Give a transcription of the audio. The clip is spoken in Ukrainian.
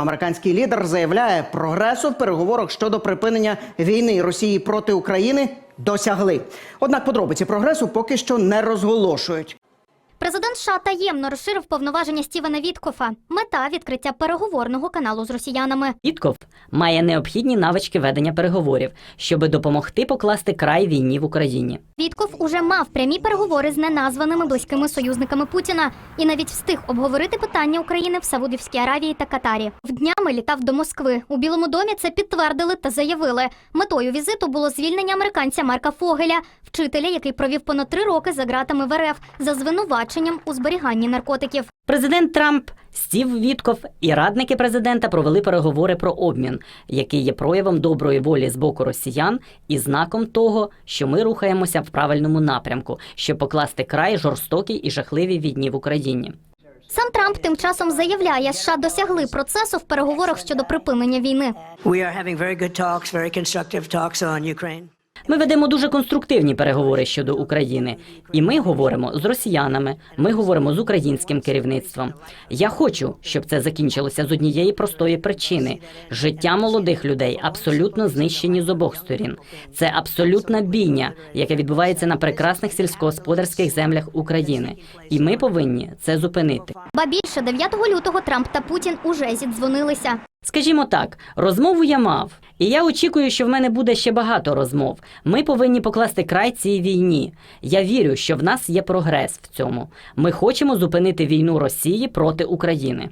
Американський лідер заявляє, прогресу в переговорах щодо припинення війни Росії проти України досягли. Однак подробиці прогресу поки що не розголошують. Президент США таємно розширив повноваження Стівена Віткофа. Мета відкриття переговорного каналу з росіянами. Вітков має необхідні навички ведення переговорів, щоб допомогти покласти край війні в Україні. Вітков уже мав прямі переговори з неназваними близькими союзниками Путіна і навіть встиг обговорити питання України в Саудівській Аравії та Катарі. Вднями літав до Москви. У Білому домі це підтвердили та заявили. Метою візиту було звільнення американця Марка Фогеля, вчителя, який провів понад три роки за ґратами в РФ за звинуваченням у зберіганні наркотиків. Президент Трамп, Стів Вітков і радники президента провели переговори про обмін, який є проявом доброї волі з боку росіян і знаком того, що ми рухаємося в правильному напрямку, щоб покласти край жорстокій і жахливій війні в Україні. Сам Трамп тим часом заявляє, США досягли процесу в переговорах щодо припинення війни. Ми ведемо дуже конструктивні переговори щодо України, і ми говоримо з росіянами, ми говоримо з українським керівництвом. Я хочу, щоб це закінчилося з однієї простої причини: життя молодих людей абсолютно знищені з обох сторін. Це абсолютна бійня, яка відбувається на прекрасних сільськогосподарських землях України, і ми повинні це зупинити. Ба більше 9 лютого Трамп та Путін уже зідзвонилися. Скажімо так, розмову я мав, і я очікую, що в мене буде ще багато розмов. Ми повинні покласти край цій війні. Я вірю, що в нас є прогрес в цьому. Ми хочемо зупинити війну Росії проти України.